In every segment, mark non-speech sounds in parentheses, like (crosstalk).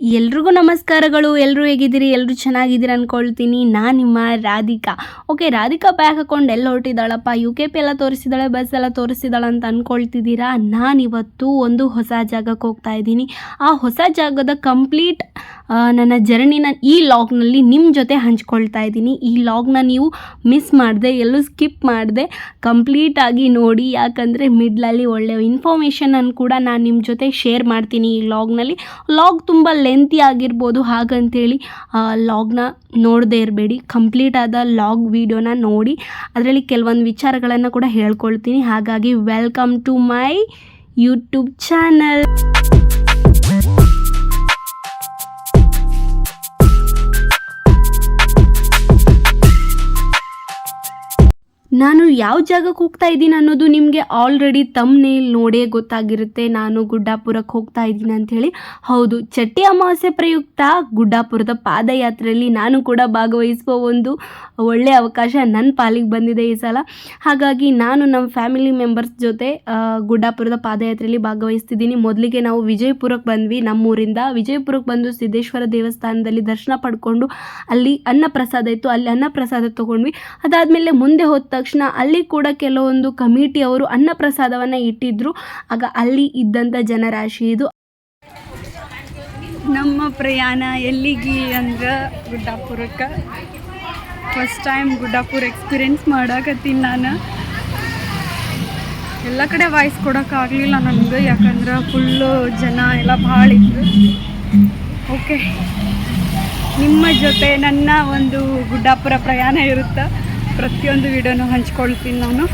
ಎಲ್ರಿಗೂ ನಮಸ್ಕಾರಗಳು ಎಲ್ಲರೂ ಹೇಗಿದ್ದೀರಿ ಎಲ್ಲರೂ ಚೆನ್ನಾಗಿದ್ದೀರಿ ಅಂದ್ಕೊಳ್ತೀನಿ ನಾನು ನಿಮ್ಮ ರಾಧಿಕಾ. ಓಕೆ, ರಾಧಿಕಾ ಬ್ಯಾಗ್ ಹಾಕೊಂಡು ಎಲ್ಲಿ ಹೊರಟಿದ್ದಾಳಪ್ಪ? ಯು ಕೆ ಪಿ ಎಲ್ಲ ತೋರಿಸಿದ್ದಾಳೆ ಬಸ್ ಎಲ್ಲ ತೋರಿಸಿದಾಳೆ ಅಂತ ಅಂದ್ಕೊಳ್ತಿದ್ದೀರಾ ನಾನಿವತ್ತು ಒಂದು ಹೊಸ ಜಾಗಕ್ಕೆ ಹೋಗ್ತಾ ಇದ್ದೀನಿ. ಆ ಹೊಸ ಜಾಗದ ಕಂಪ್ಲೀಟ್ ನನ್ನ ಜರ್ನಿನ ಈ ಲಾಗ್ನಲ್ಲಿ ನಿಮ್ಮ ಜೊತೆ ಹಂಚ್ಕೊಳ್ತಾ ಇದ್ದೀನಿ. ಈ ಲಾಗ್ನ ನೀವು ಮಿಸ್ ಮಾಡಿದೆ, ಎಲ್ಲೂ ಸ್ಕಿಪ್ ಮಾಡಿದೆ. ಕಂಪ್ಲೀಟಾಗಿ ನೋಡಿ, ಯಾಕಂದರೆ ಮಿಡ್ಲಲ್ಲಿ ಒಳ್ಳೆಯ ಇನ್ಫಾರ್ಮೇಷನನ್ನು ಕೂಡ ನಾನು ನಿಮ್ಮ ಜೊತೆ ಶೇರ್ ಮಾಡ್ತೀನಿ ಈ ಲಾಗ್ನಲ್ಲಿ ಲಾಗ್ ತುಂಬ ಲೆಂತಿ ಆಗಿರ್ಬೋದು ಹಾಗಂತೇಳಿ ಲಾಗ್ನ ನೋಡದೇ ಇರಬೇಡಿ. ಕಂಪ್ಲೀಟ್ ಆದ ಲಾಗ್ ವಿಡಿಯೋನ ನೋಡಿ. ಅದರಲ್ಲಿ ಕೆಲವೊಂದು ವಿಚಾರಗಳನ್ನು ಕೂಡ ಹೇಳ್ಕೊಳ್ತೀನಿ. ಹಾಗಾಗಿ welcome to my YouTube channel ಯಾವ ಜಾಗಕ್ಕೆ ಹೋಗ್ತಾ ಇದ್ದೀನಿ ಅನ್ನೋದು ನಿಮಗೆ ಆಲ್ರೆಡಿ ತಮ್ಮನೇ ನೋಡೇ ಗೊತ್ತಾಗಿರುತ್ತೆ. ನಾನು ಗುಡ್ಡಾಪುರಕ್ಕೆ ಹೋಗ್ತಾ ಇದ್ದೀನಿ ಅಂಥೇಳಿ. ಹೌದು, ಚಟ್ಟಿ ಅಮಾವಾಸ್ಯೆ ಪ್ರಯುಕ್ತ ಗುಡ್ಡಾಪುರದ ಪಾದಯಾತ್ರೆಯಲ್ಲಿ ನಾನು ಕೂಡ ಭಾಗವಹಿಸುವ ಒಂದು ಒಳ್ಳೆಯ ಅವಕಾಶ ನನ್ನ ಪಾಲಿಗೆ ಬಂದಿದೆ ಈ ಸಲ. ಹಾಗಾಗಿ ನಾನು ನಮ್ಮ ಫ್ಯಾಮಿಲಿ ಮೆಂಬರ್ಸ್ ಜೊತೆ ಗುಡ್ಡಾಪುರದ ಪಾದಯಾತ್ರೆಯಲ್ಲಿ ಭಾಗವಹಿಸ್ತಿದ್ದೀನಿ. ಮೊದಲಿಗೆ ನಾವು ವಿಜಯಪುರಕ್ಕೆ ಬಂದ್ವಿ. ನಮ್ಮೂರಿಂದ ವಿಜಯಪುರಕ್ಕೆ ಬಂದು ಸಿದ್ದೇಶ್ವರ ದೇವಸ್ಥಾನದಲ್ಲಿ ದರ್ಶನ ಪಡ್ಕೊಂಡು ಅಲ್ಲಿ ಅನ್ನ ಪ್ರಸಾದ ಇತ್ತು. ಅಲ್ಲಿ ಅನ್ನ ಪ್ರಸಾದ ತೊಗೊಂಡ್ವಿ. ಅದಾದಮೇಲೆ ಮುಂದೆ ಹೋದ ತಕ್ಷಣ ಅಲ್ಲಿ ಕೂಡ ಕೆಲವೊಂದು ಕಮಿಟಿಯವರು ಅನ್ನ ಪ್ರಸಾದವನ್ನು ಇಟ್ಟಿದ್ರು. ಆಗ ಅಲ್ಲಿ ಇದ್ದಂಥ ಜನರಾಶಿ ಇದು. ನಮ್ಮ ಪ್ರಯಾಣ ಎಲ್ಲಿಗೆ ಅಂದ್ರೆ ಗುಡ್ಡಾಪುರಕ್ಕೆ. ಫಸ್ಟ್ ಟೈಮ್ ಗುಡ್ಡಾಪುರ ಎಕ್ಸ್ಪೀರಿಯನ್ಸ್ ಮಾಡಾಕತ್ತೀನಿ ನಾನು. ಎಲ್ಲ ಕಡೆ ವಾಯ್ಸ್ ಕೊಡೋಕ್ಕಾಗಲಿಲ್ಲ ನನಗೆ, ಯಾಕಂದ್ರೆ ಫುಲ್ಲು ಜನ ಎಲ್ಲ ಭಾಳ ಇದ್ರು. ಓಕೆ ನಿಮ್ಮ ಜೊತೆ ನನ್ನ ಒಂದು ಗುಡ್ಡಾಪುರ ಪ್ರಯಾಣ ಇರುತ್ತೆ? ಪ್ರತಿಯೊಂದು ವಿಡಿಯೋನು ಹಂಚ್ಕೊಳ್ತೀನಿ ನಾನು.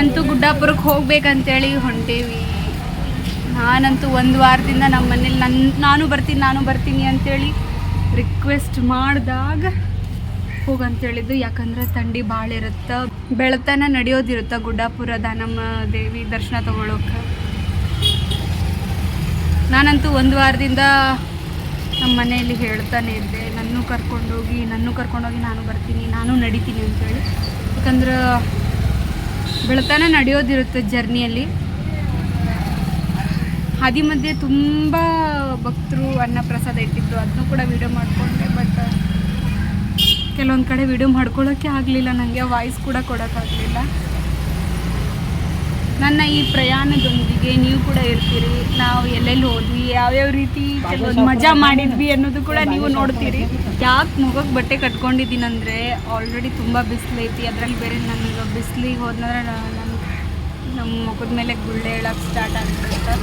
ಅಂತೂ ಗುಡ್ಡಾಪುರಕ್ಕೆ ಹೋಗ್ಬೇಕಂತೇಳಿ ಹೊಂಟೇವಿ. ನಾನಂತೂ ಒಂದು ವಾರದಿಂದ ನಮ್ಮ ಮನೇಲಿ ನನ್ನ ನಾನು ಬರ್ತೀನಿ ನಾನು ಬರ್ತೀನಿ ಅಂತೇಳಿ ರಿಕ್ವೆಸ್ಟ್ ಮಾಡಿದಾಗ ಹೋಗಂತೇಳಿದ್ದು. ಯಾಕಂದ್ರೆ ಥಂಡಿ ಭಾಳ ಇರುತ್ತೆ. ಬೆಳತನ ನಡೆಯೋದಿರುತ್ತೆ ಗುಡ್ಡಾಪುರ ದಾನಮ್ಮ ದೇವಿ ದರ್ಶನ ತಗೊಳ್ಳೋಕೆ ನಾನಂತೂ ಒಂದು ವಾರದಿಂದ ನಮ್ಮ ಮನೆಯಲ್ಲಿ ಹೇಳ್ತಾನೆ ಇದ್ದೆ ನನ್ನೂ ಕರ್ಕೊಂಡೋಗಿ ನನ್ನೂ ಕರ್ಕೊಂಡೋಗಿ ನಾನು ಬರ್ತೀನಿ, ನಾನು ನಡಿತೀನಿ ಅಂತೇಳಿ. ಯಾಕಂದ್ರೆ ಬೆಳತಾನೆ ನಡೆಯೋದಿರುತ್ತೆ ಜರ್ನಿಯಲ್ಲಿ. ಹಾದಿ ಮಧ್ಯೆ ತುಂಬ ಭಕ್ತರು ಅನ್ನ ಪ್ರಸಾದ ಇಟ್ಟಿದ್ರು, ಅದನ್ನು ಕೂಡ ವೀಡಿಯೋ ಮಾಡಿಕೊಂಡೆ ಬಟ್ ಕೆಲವೊಂದು ಕಡೆ ವಿಡಿಯೋ ಮಾಡ್ಕೊಳ್ಳೋಕ್ಕೆ ಆಗಲಿಲ್ಲ ನನಗೆ ವಾಯ್ಸ್ ಕೂಡ ಕೊಡೋಕ್ಕಾಗಲಿಲ್ಲ. ನನ್ನ ಈ ಪ್ರಯಾಣದೊಂದಿಗೆ ನೀವು ಕೂಡ ಇರ್ತೀರಿ. ನಾವು ಎಲ್ಲೆಲ್ಲಿ ಹೋದ್ವಿ ಯಾವ್ಯಾವ ರೀತಿ ಕೆಲವೊಂದು ಮಜಾ ಮಾಡಿದ್ವಿ ಅನ್ನೋದು ಕೂಡ ನೀವು ನೋಡ್ತೀರಿ. ಯಾಕೆ ಮುಖಕ್ಕೆ ಬಟ್ಟೆ ಕಟ್ಕೊಂಡಿದ್ದೀನಂದರೆ ಆಲ್ರೆಡಿ ತುಂಬ ಬಿಸಿಲೈತಿ. ಅದರಲ್ಲಿ ಬೇರೆ ನನಗೆ ಬಿಸಿಲಿಗೆ ಹೋದ್ನಂದ್ರೆ ನನ್ನ ನಮ್ಮ ಮುಖದ ಮೇಲೆ ಗುಳ್ಳೆ ಹೇಳಕ್ಕೆ ಸ್ಟಾರ್ಟ್ ಆಗ್ತಿರುತ್ತೆ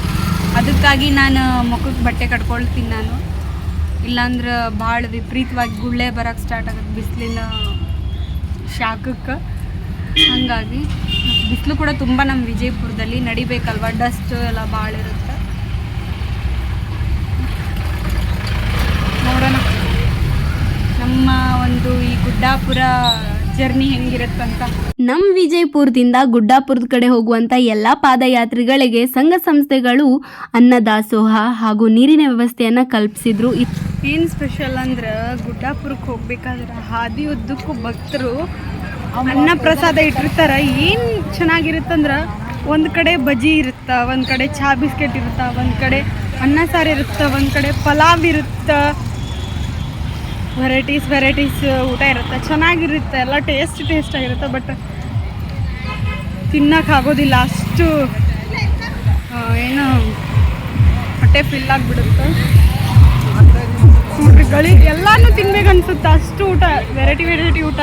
ಅದಕ್ಕಾಗಿ ನಾನು ಮುಖಕ್ಕೆ ಬಟ್ಟೆ ಕಟ್ಕೊಳ್ತೀನಿ ನಾನು. ಇಲ್ಲಾಂದ್ರೆ ಭಾಳ ವಿಪರೀತವಾಗಿ ಗುಳ್ಳೆ ಬರೋಕ್ಕೆ ಸ್ಟಾರ್ಟ್ ಆಗುತ್ತೆ ಬಿಸಿಲಿನ ಶಾಖಕ್ಕೆ. ಹಾಗಾಗಿ ಬಿಸಿಲು ಕೂಡ ತುಂಬ ನಮ್ಮ ವಿಜಯಪುರದಲ್ಲಿ ನಡಿಬೇಕಲ್ವ? ಡಸ್ಟ್ ಎಲ್ಲ ಭಾಳ ಇರುತ್ತೆ. ನೋಡೋಣ. ನಮ್ಮ ಒಂದು ಈ ಗುಡ್ಡಾಪುರ ಜರ್ನಿ ಹೆಂಗಿರುತ್ತಂತ ನಮ್ಮ ವಿಜಯಪುರದಿಂದ ಗುಡ್ಡಾಪುರದ ಕಡೆ ಹೋಗುವಂಥ ಎಲ್ಲ ಪಾದಯಾತ್ರಿಗಳಿಗೆ ಸಂಘ ಸಂಸ್ಥೆಗಳು ಅನ್ನದಾಸೋಹ ಹಾಗೂ ನೀರಿನ ವ್ಯವಸ್ಥೆಯನ್ನು ಕಲ್ಪಿಸಿದ್ರು. ಏನು ಸ್ಪೆಷಲ್ ಅಂದ್ರೆ ಗುಡ್ಡಾಪುರಕ್ಕೆ ಹೋಗ್ಬೇಕಾದ್ರೆ ಹಾದಿ ಉದ್ದಕ್ಕೂ ಭಕ್ತರು ಅನ್ನ ಪ್ರಸಾದ ಇಟ್ಟಿರ್ತಾರ, ಏನು ಚೆನ್ನಾಗಿರುತ್ತಂದ್ರೆ ಒಂದು ಕಡೆ ಬಜ್ಜಿ ಇರುತ್ತ, ಒಂದು ಕಡೆ ಚಾ ಬಿಸ್ಕೆಟ್ ಇರುತ್ತ, ಒಂದು ಕಡೆ ಅನ್ನ ಸಾರು ಇರುತ್ತೆ, ಒಂದು ಕಡೆ ಪಲಾವ್ ಇರುತ್ತೆ. ವೆರೈಟೀಸ್ ವೆರೈಟೀಸ್ ಊಟ ಇರುತ್ತೆ, ಚೆನ್ನಾಗಿರುತ್ತೆ, ಎಲ್ಲ ಟೇಸ್ಟ್ ಟೇಸ್ಟ್ ಆಗಿರುತ್ತೆ ಬಟ್ ತಿನ್ನಕ್ಕೆ ಆಗೋದಿಲ್ಲ, ಅಷ್ಟು ಏನು, ಹೊಟ್ಟೆ ಫಿಲ್ ಆಗಿಬಿಡುತ್ತೆ. ನೋಡ್ರಿ ಗಳಿ ಎಲ್ಲಾನು ತಿನ್ಬೇಕು ಅಷ್ಟು ಊಟ ವೆರೈಟಿ ವೆರೈಟಿ ಊಟ.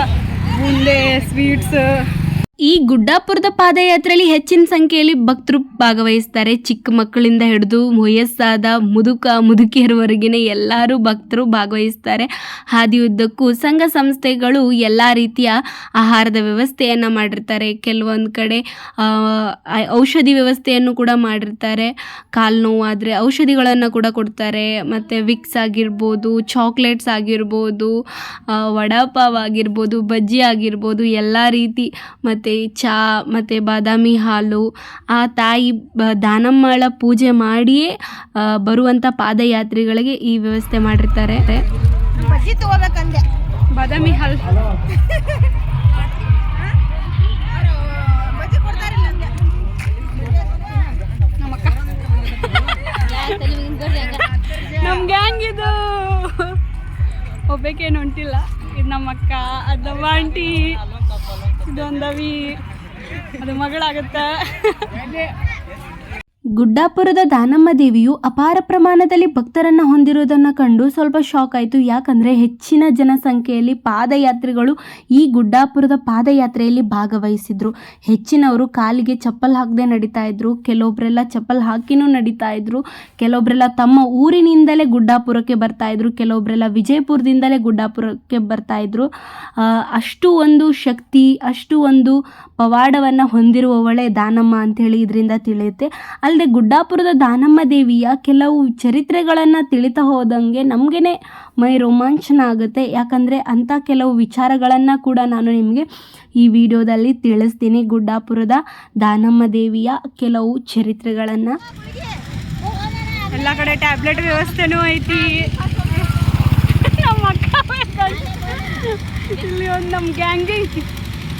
ಬೂಂದೆ ಸ್ವೀಟ್ಸ್ ಈ ಗುಡ್ಡಾಪುರದ ಪಾದಯಾತ್ರೆಯಲ್ಲಿ ಹೆಚ್ಚಿನ ಸಂಖ್ಯೆಯಲ್ಲಿ ಭಕ್ತರು ಭಾಗವಹಿಸ್ತಾರೆ. ಚಿಕ್ಕ ಮಕ್ಕಳಿಂದ ಹಿಡಿದು ವಯಸ್ಸಾದ ಮುದುಕ, ಮುದುಕಿಯರವರೆಗಿನ ಎಲ್ಲರೂ ಭಕ್ತರು ಭಾಗವಹಿಸ್ತಾರೆ. ಹಾದಿಯುದ್ದಕ್ಕೂ ಸಂಘ ಸಂಸ್ಥೆಗಳು ಎಲ್ಲ ರೀತಿಯ ಆಹಾರದ ವ್ಯವಸ್ಥೆಯನ್ನು ಮಾಡಿರ್ತಾರೆ. ಕೆಲವೊಂದು ಕಡೆ ಔಷಧಿ ವ್ಯವಸ್ಥೆಯನ್ನು ಕೂಡ ಮಾಡಿರ್ತಾರೆ. ಕಾಲು ನೋವಾದರೆ ಔಷಧಿಗಳನ್ನು ಕೂಡ ಕೊಡ್ತಾರೆ. ಮತ್ತು ವಿಕ್ಸ್ ಆಗಿರ್ಬೋದು, ಚಾಕ್ಲೇಟ್ಸ್ ಆಗಿರ್ಬೋದು ವಡಾಪಾವ್ ಆಗಿರ್ಬೋದು, ಬಜ್ಜಿ ಆಗಿರ್ಬೋದು, ಎಲ್ಲ ರೀತಿ. ಮತ್ತು ಮತ್ತು ಚಹಾ ಮತ್ತು ಬಾದಾಮಿ ಹಾಲು ಆ ತಾಯಿ ಬ ದಾನಮ್ಮಳ ಪೂಜೆ ಮಾಡಿಯೇ ಬರುವಂಥ ಪಾದಯಾತ್ರಿಗಳಿಗೆ ಈ ವ್ಯವಸ್ಥೆ ಮಾಡಿರ್ತಾರೆ. ಬಾದಾಮಿ ಹಾಲು. ನಮ್ಮ ಗ್ಯಾಂಗ್ ಇದು. ಒಬ್ಬಕೇನು ಹೊಂಟಿಲ್ಲ. ಇದು ನಮ್ಮ ಅಕ್ಕ ಅದಮ್ಮ ಆಂಟಿ ಇದೊಂದವಿ ಅದು ಮಗಳಾಗುತ್ತೆ. ಗುಡ್ಡಾಪುರದ ದಾನಮ್ಮ ದೇವಿಯು ಅಪಾರ ಪ್ರಮಾಣದಲ್ಲಿ ಭಕ್ತರನ್ನು ಹೊಂದಿರುವುದನ್ನು ಕಂಡು ಸ್ವಲ್ಪ ಶಾಕ್ ಆಯಿತು. ಯಾಕಂದರೆ ಹೆಚ್ಚಿನ ಜನಸಂಖ್ಯೆಯಲ್ಲಿ ಪಾದಯಾತ್ರಿಗಳು ಈ ಗುಡ್ಡಾಪುರದ ಪಾದಯಾತ್ರೆಯಲ್ಲಿ ಭಾಗವಹಿಸಿದ್ರು. ಹೆಚ್ಚಿನವರು ಕಾಲಿಗೆ ಚಪ್ಪಲ್ ಹಾಕದೆ ನಡೀತಾ ಇದ್ರು. ಕೆಲವೊಬ್ಬರೆಲ್ಲ ಚಪ್ಪಲ್ ಹಾಕಿನೂ ನಡೀತಾ ಇದ್ರು. ಕೆಲವೊಬ್ಬರೆಲ್ಲ ತಮ್ಮ ಊರಿನಿಂದಲೇ ಗುಡ್ಡಾಪುರಕ್ಕೆ ಬರ್ತಾ ಇದ್ರು. ಕೆಲವೊಬ್ಬರೆಲ್ಲ ವಿಜಯಪುರದಿಂದಲೇ ಗುಡ್ಡಾಪುರಕ್ಕೆ ಬರ್ತಾ ಇದ್ರು. ಅಷ್ಟು ಒಂದು ಶಕ್ತಿ, ಅಷ್ಟು ಒಂದು ಪವಾಡವನ್ನು ಹೊಂದಿರುವವಳೆ ದಾನಮ್ಮ ಅಂಥೇಳಿ ಇದರಿಂದ ತಿಳಿಯುತ್ತೆ. ಅಲ್ಲದೆ ಗುಡ್ಡಾಪುರದ ದಾನಮ್ಮ ದೇವಿಯ ಕೆಲವು ಚರಿತ್ರೆಗಳನ್ನು ತಿಳಿತಾ ಹೋದಂಗೆ ನಮಗೇ ಮೈ ರೋಮಾಂಚನ ಆಗುತ್ತೆ. ಯಾಕಂದರೆ ಅಂಥ ಕೆಲವು ವಿಚಾರಗಳನ್ನು ಕೂಡ ನಾನು ನಿಮಗೆ ಈ ವಿಡಿಯೋದಲ್ಲಿ ತಿಳಿಸ್ತೀನಿ. ಗುಡ್ಡಾಪುರದ ದಾನಮ್ಮ ದೇವಿಯ ಕೆಲವು ಚರಿತ್ರೆಗಳನ್ನು. ಎಲ್ಲ ಕಡೆ ಟ್ಯಾಬ್ಲೆಟ್ ವ್ಯವಸ್ಥೆನೂ ಐತಿ. ಇಲ್ಲಿ ಒಂದು ನಮ್ಮ ಗ್ಯಾಂಗ್ ಐತಿ.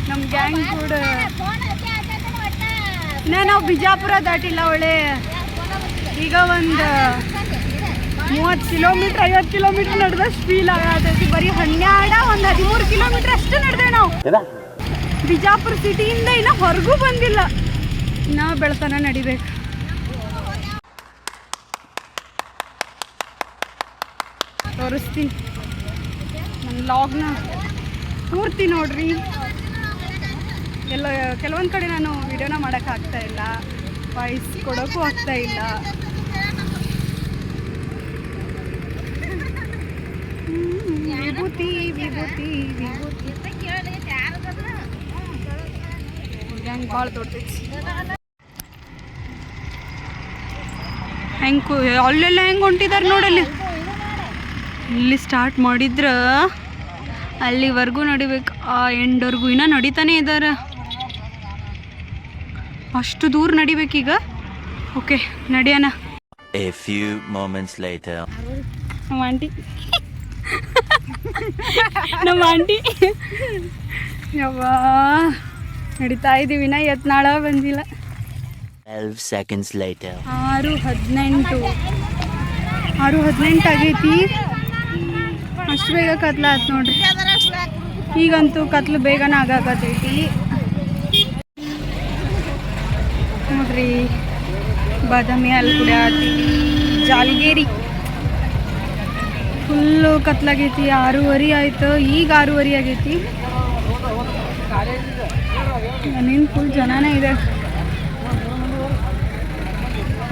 ನಮ್ಮ ಗ್ಯಾಂಗ್ ಕೂಡ ಇನ್ನ ನಾವು ಬಿಜಾಪುರ ದಾಟಿಲ್ಲ ಒಳ್ಳೆ. ಈಗ ಒಂದು ಮೂವತ್ತು ಕಿಲೋಮೀಟ್ರ್ ಐವತ್ತು ಕಿಲೋಮೀಟ್ರ್ ನಡೆದಷ್ಟು ಫೀಲ್ ಆಗತೈತಿ. ಬರೀ ಹನ್ನೆರಡ ಒಂದು ಹದಿಮೂರು ಕಿಲೋಮೀಟ್ರ್ ಅಷ್ಟು ನಡೆದೆ ನಾವು. ಬಿಜಾಪುರ ಸಿಟಿಯಿಂದ ಇನ್ನು ಹೊರಗೂ ಬಂದಿಲ್ಲ. ಇನ್ನು ಬೆಳತನ ನಡಿಬೇಕು. ತೋರಿಸ್ತೀನಿ. ನನ್ನ ಲಾಗ್ನ ಪೂರ್ತಿ ನೋಡ್ರಿ. ಎಲ್ಲ ಕೆಲವೊಂದು ಕಡೆ ನಾನು ವಿಡಿಯೋನ ಮಾಡೋಕೆ ಆಗ್ತಾ ಇಲ್ಲ. ವಾಯ್ಸ್ ಕೊಡೋಕ್ಕೂ ಆಗ್ತಾ ಇಲ್ಲ. ವಿಭೂತಿ ವಿಭೂತಿ ವಿಭೂತಿ. ಹೆಂಗೆ ಅಲ್ಲೆಲ್ಲ ಹೆಂಗೆ ಹೊಂಟಿದ್ದಾರೆ ನೋಡಲ್ಲಿ ಇಲ್ಲಿ ಸ್ಟಾರ್ಟ್ ಮಾಡಿದ್ರ ಅಲ್ಲಿವರೆಗೂ ನಡಿಬೇಕು. ಆ ಎಂಡ್ವರೆಗೂ ಇನ್ನೂ ನಡೀತಾನೆ ಇದ್ದಾರೆ ಅಷ್ಟು ದೂರ ನಡಿಬೇಕೀಗ? ಓಕೆ ನಡಿಯೋಣ. A few moments later. ನಮ್ಮ ಆಂಟಿ. ನಮ್ಮ ಆಂಟಿ. ಯವ್ವಾ ನಡೀತಾ ಇದ್ದೀವಿ ಇನ್ನ ನಾಳೆ ಬಂದಿಲ್ಲ. 12 seconds later. ಆರು ಹದಿನೆಂಟು. ಆರು ಹದಿನೆಂಟು ಆಗೈತಿ. ಅಷ್ಟು ಬೇಗ ಕತ್ಲ ಆಯ್ತು ನೋಡ್ರಿ. ಈಗಂತೂ ಕತ್ಲು ಬೇಗನ ಆಗಾಕತೈತಿ ನೋಡ್ರಿ ಬಾದಾಮಿ ಹಾಲು ಕೂಡ ಜಾಲ್ಗೇರಿ. ಫುಲ್ಲು ಕತ್ಲಾಗೈತಿ, ಆರೂವರೆ ಆಯ್ತು, ಈಗ ಆರೂವರೆ ಆಗೈತಿ. ನಿನ್ನ ಫುಲ್ ಜನನೇ ಇದೆ.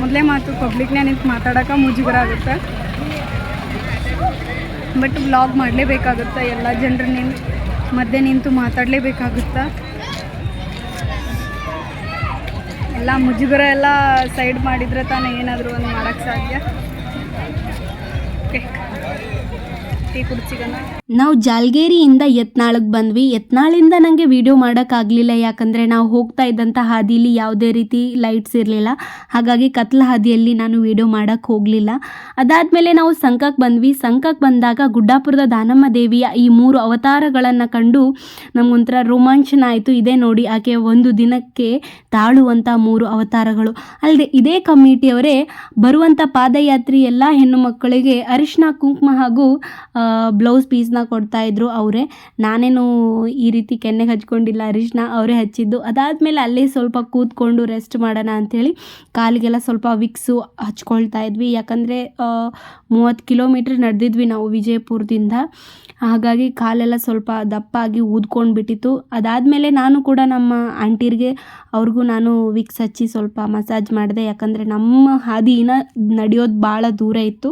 ಮೊದಲೇ ಮಾತು ಪಬ್ಲಿಕ್ನೇ ನಿಂತು ಮಾತಾಡೋಕೆ ಮುಜುಗರ ಆಗುತ್ತೆ. ಬಟ್ ಬ್ಲಾಗ್ ಮಾಡಲೇಬೇಕಾಗುತ್ತೆ, ಎಲ್ಲ ಜನರು ನಿಂತು, ಮಧ್ಯೆ ನಿಂತು ಮಾತಾಡಲೇಬೇಕಾಗುತ್ತೆ. ಎಲ್ಲ ಮುಜುಗರ ಎಲ್ಲ ಸೈಡ್ ಮಾಡಿದ್ರೆ ತಾನೇ ಏನಾದರೂ ಒಂದು ಮಾಡೋಕ್ಕೆ ಸಾಧ್ಯ? ಟೀ ನಾವು ಜಾಲ್ಗೇರಿಯಿಂದ ಯತ್ನಾಳಕ್ಕೆ ಬಂದ್ವಿ. ಯತ್ನಾಳಿಂದ ನನಗೆ ವಿಡಿಯೋ ಮಾಡೋಕ್ಕಾಗಲಿಲ್ಲ. ಯಾಕಂದರೆ ನಾವು ಹೋಗ್ತಾ ಇದ್ದಂಥ ಹಾದಿಲಿ ಯಾವುದೇ ರೀತಿ ಲೈಟ್ಸ್ ಇರಲಿಲ್ಲ. ಹಾಗಾಗಿ ಕತ್ಲ ಹಾದಿಯಲ್ಲಿ ನಾನು ವಿಡಿಯೋ ಮಾಡೋಕ್ಕೆ ಹೋಗಲಿಲ್ಲ. ಅದಾದಮೇಲೆ ನಾವು ಸಂಕಕ್ಕೆ ಬಂದ್ವಿ. ಸಂಕಕ್ಕೆ ಬಂದಾಗ ಗುಡ್ಡಾಪುರದ ದಾನಮ್ಮ ದೇವಿಯ ಈ ಮೂರು ಅವತಾರಗಳನ್ನು ಕಂಡು ನಮಗೊಂಥರ ರೋಮಾಂಚನ ಆಯಿತು. ಇದೇ ನೋಡಿ ಆಕೆ ಒಂದು ದಿನಕ್ಕೆ ತಾಳುವಂಥ ಮೂರು ಅವತಾರಗಳು. ಅಲ್ಲದೆ ಇದೇ ಕಮಿಟಿಯವರೇ ಬರುವಂಥ ಪಾದಯಾತ್ರಿ ಎಲ್ಲ ಹೆಣ್ಣು ಮಕ್ಕಳಿಗೆ ಅರಿಶಿನ, ಕುಂಕುಮ ಹಾಗೂ ಬ್ಲೌಸ್ ಪೀಸ್ನ ಕೊಡ್ತಾ ಇದ್ರು ಅವರೇ. ನಾನೇನು ಈ ರೀತಿ ಕೆನ್ನೆಗೆ ಹಚ್ಕೊಂಡಿಲ್ಲ. ಅರಿಶಿನ ಅವರೇ ಹಚ್ಚಿದ್ದು. ಅದಾದಮೇಲೆ ಅಲ್ಲೇ ಸ್ವಲ್ಪ ಕೂತ್ಕೊಂಡು ರೆಸ್ಟ್ ಮಾಡೋಣ ಅಂಥೇಳಿ ಕಾಲಿಗೆಲ್ಲ ಸ್ವಲ್ಪ ವಿಕ್ಸು ಹಚ್ಕೊಳ್ತಾ ಇದ್ವಿ. ಯಾಕಂದರೆ ಮೂವತ್ತು ಕಿಲೋಮೀಟ್ರ್ ನಡೆದಿದ್ವಿ ನಾವು ವಿಜಯಪುರದಿಂದ. ಹಾಗಾಗಿ ಕಾಲೆಲ್ಲ ಸ್ವಲ್ಪ ದಪ್ಪಾಗಿ ಊದ್ಕೊಂಡು ಬಿಟ್ಟಿತ್ತು ಅದಾದಮೇಲೆ ನಾನು ಕೂಡ ನಮ್ಮ ಆಂಟಿರಿಗೆ, ಅವ್ರಿಗೂ ನಾನು ವಿಕ್ಸ್ ಹಚ್ಚಿ ಸ್ವಲ್ಪ ಮಸಾಜ್ ಮಾಡಿದೆ. ಯಾಕಂದರೆ ನಮ್ಮ ಹಾದಿನ ನಡೆಯೋದು ಭಾಳ ದೂರ ಇತ್ತು.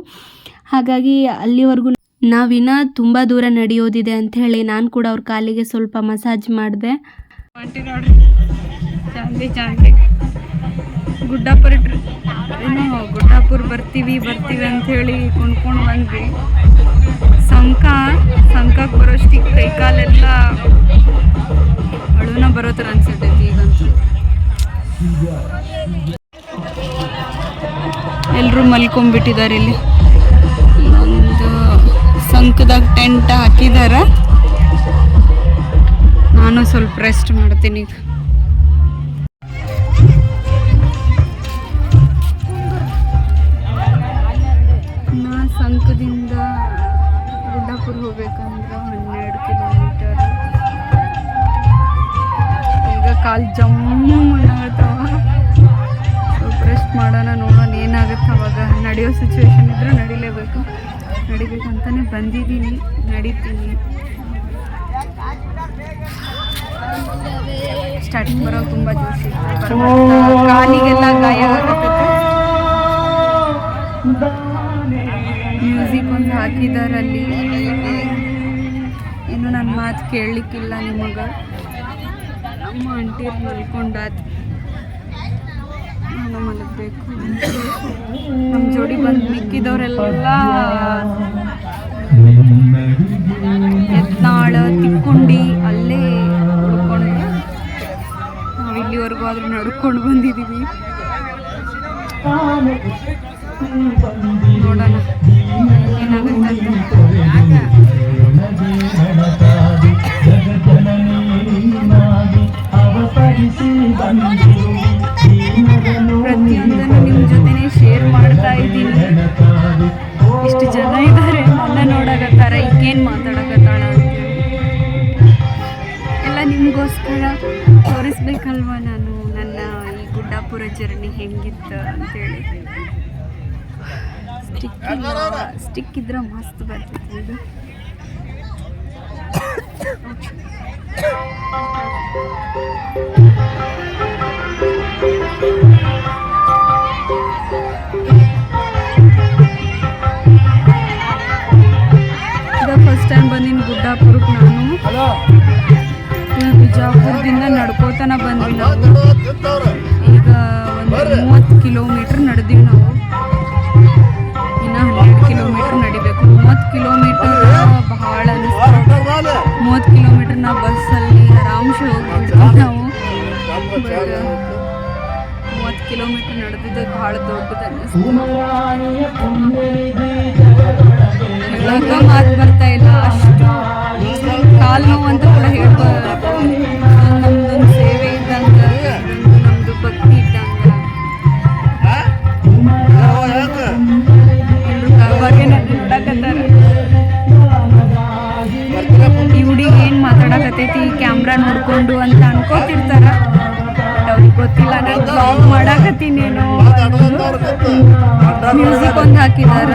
ಹಾಗಾಗಿ ಅಲ್ಲಿವರೆಗೂ ನಾವಿನ್ನ ತುಂಬ ದೂರ ನಡೆಯೋದಿದೆ ಅಂತ ಹೇಳಿ ನಾನು ಕೂಡ ಅವ್ರ ಕಾಲಿಗೆ ಸ್ವಲ್ಪ ಮಸಾಜ್ ಮಾಡಿದೆ. ನೋಡ್ರಿ. ಗುಡ್ಡಾಪುರ ಏನು ಗುಡ್ಡಾಪುರ ಬರ್ತೀವಿ ಬರ್ತೀವಿ ಅಂತ ಹೇಳಿ ಕುಣ್ಕೊಂಡು ಬಂದ್ವಿ. ಸಂಕ ಸಂಕಕ್ಕೆ ಬರೋಷ್ಟಿಗೆ ಕೈ ಕಾಲೆಲ್ಲ ಅಳುನ ಬರೋ ಥರ ಅನ್ಸುತ್ತೆ ಈಗಂತೂ. ಎಲ್ಲರೂ ಮಲ್ಕೊಂಡ್ಬಿಟ್ಟಿದ್ದಾರೆ ಇಲ್ಲಿ. ಸಂಕದಾಗ ಟೆಂಟ್ ಹಾಕಿದಾರ. ನಾನು ಸ್ವಲ್ಪ ರೆಸ್ಟ್ ಮಾಡ್ತೀನಿ ಈಗ. ನಾ ಸಂಕದಿಂದ ಗುಡ್ಡಪುರ ಹೋಗ್ಬೇಕಂದ್ರೆ ಹನ್ನೆರಡು ಕಿಲೋಮೀಟರ್ ಈಗ ಕಾಲು ಜಮ್ಮು ಮಾಡಾಗತ್ತವ ಸ್ವಲ್ಪ ರೆಸ್ಟ್ ಮಾಡೋಣ ನೋಡೋಣ ಏನಾಗುತ್ತೆ ಅವಾಗ. ನಡೆಯೋ ಸಿಚುವೇಶನ್ ಇದ್ರೆ ನಡಿಲೇಬೇಕು. ನಡಿಬೇಕಂತಾನೆ ಬಂದಿದ್ದೀನಿ, ನಡೀತೀನಿ. ಸ್ಟಾರ್ಟಿಂಗ್ ಬರೋ ತುಂಬ ಜೋಶಿ ಕಾಲಿಗೆಲ್ಲ ಗಾಯ ಮ್ಯೂಸಿಕ್ ಒಂದು ಹಾಕಿದಾರಲ್ಲಿ ಇನ್ನು ನನ್ನ ಮಾತು ಕೇಳಲಿಕ್ಕಿಲ್ಲ ನಿಮಗೆ. ನಮ್ಮ ಅಂಟಿ ಮಲ್ಕೊಂಡಾತ್ ಮಲಗಬೇಕು. ನಮ್ಮ ಜೋಡಿ ಬಂದು ಮಿಕ್ಕಿದವರೆಲ್ಲ ಯತ್ನಾಳ, ತಿಕ್ಕೊಂಡಿ ಅಲ್ಲೇ ಉಳ್ಕೊಂಡು ನಾವು ಇಲ್ಲಿವರೆಗೂ ಆದರೂ ನಡ್ಕೊಂಡು ಬಂದಿದ್ದೀವಿ ನೋಡೋಣ. ಏನಾಗುತ್ತೆ ಪ್ರತಿಯೊಂದನ್ನು ನಿಮ್ಮ ಜೊತೆನೇ ಶೇರ್ ಮಾಡ್ತಾ ಇದ್ದೀನಿ. ಇಷ್ಟು ಜನ ಇದ್ದಾರೆ ನನ್ನ ನೋಡಕತ್ತಾರ, ಈಗೇನು ಮಾತಾಡಕತ್ತಾಳ ಎಲ್ಲ ನಿಮಗೋಸ್ಕರ ತೋರಿಸ್ಬೇಕಲ್ವ ನಾನು ನನ್ನ ಈ ಗುಡ್ಡಾಪುರ ಜರ್ನಿ ಹೆಂಗಿತ್ತು ಅಂತೇಳಿ ಸ್ಟಿಕ್ ಸ್ಟಿಕ್ ಇದ್ರೆ ಮಸ್ತ್ ಬರ್ತಿತ್ತು ಇದು. Thank (coughs) ಫಸ್ಟ್ ಟೈಮ್ ಬಂದಿನ ಗುಡ್ಡಾಪುರಕ್ಕೆ ನಾನು. ಬಿಜಾಪುರದಿಂದ ನಡ್ಕೋತನ ಬಂದ್ವಿ ನಾವು ಈಗ ಒಂದು ಮೂವತ್ತು ಕಿಲೋಮೀಟ್ರ್ ನಡೆದೀವಿ ನಾವು. ಇನ್ನು ಹನ್ನೆರಡು ಕಿಲೋಮೀಟ್ರ್ ನಡಿಬೇಕು. ಮೂವತ್ತು ಕಿಲೋಮೀಟರ್ ಬಹಳ ಅನಿಸ್ತು. ಮೂವತ್ತು ಕಿಲೋಮೀಟ್ರ್ ನಾವು ಬಸ್ಸಲ್ಲಿ ಆರಾಮ್ಸೆ ಹೋಗ್ಬಿಡ್ತೀವಿ ನಾವು. ಮೂವತ್ತು ಕಿಲೋಮೀಟ್ರ್ ನಡೆದಿದ್ದು ಬಹಳ ದೊಡ್ಡದು ಅನ್ನಿಸ್ತು ಹೇಳೋಕೆ ಮಾತು ಬರ್ತಾ ಇಲ್ಲ ಅಷ್ಟು ಕಾಲು ನೋವು ಅಂತ ಕೂಡ ಹೇಳ್ಬೋದು ನಮ್ದೊಂದು ಸೇವೆ ಇದ್ದಂಗ ಇದೊಂದು ನಮ್ದು ಭಕ್ತಿ ಇದ್ದಂಗ ನನ್ನ ನೋಡಕತ್ತಾರ ಈ ಹುಡುಗಿ ಏನು ಮಾತಾಡಕತ್ತೈತಿ ಕ್ಯಾಮ್ರಾ ನೋಡ್ಕೊಂಡು ಅಂತ ಅನ್ಕೋತಿರ್ತಾರ. ಅವ್ರಿಗೆ ಗೊತ್ತಿಲ್ಲ ನಾನು ಬ್ಲಾಗ್ ಮಾಡಾಕತ್ತೀನೇನೋ ಮ್ಯೂಸಿಕ್ ಒಂದು ಹಾಕಿದಾರ.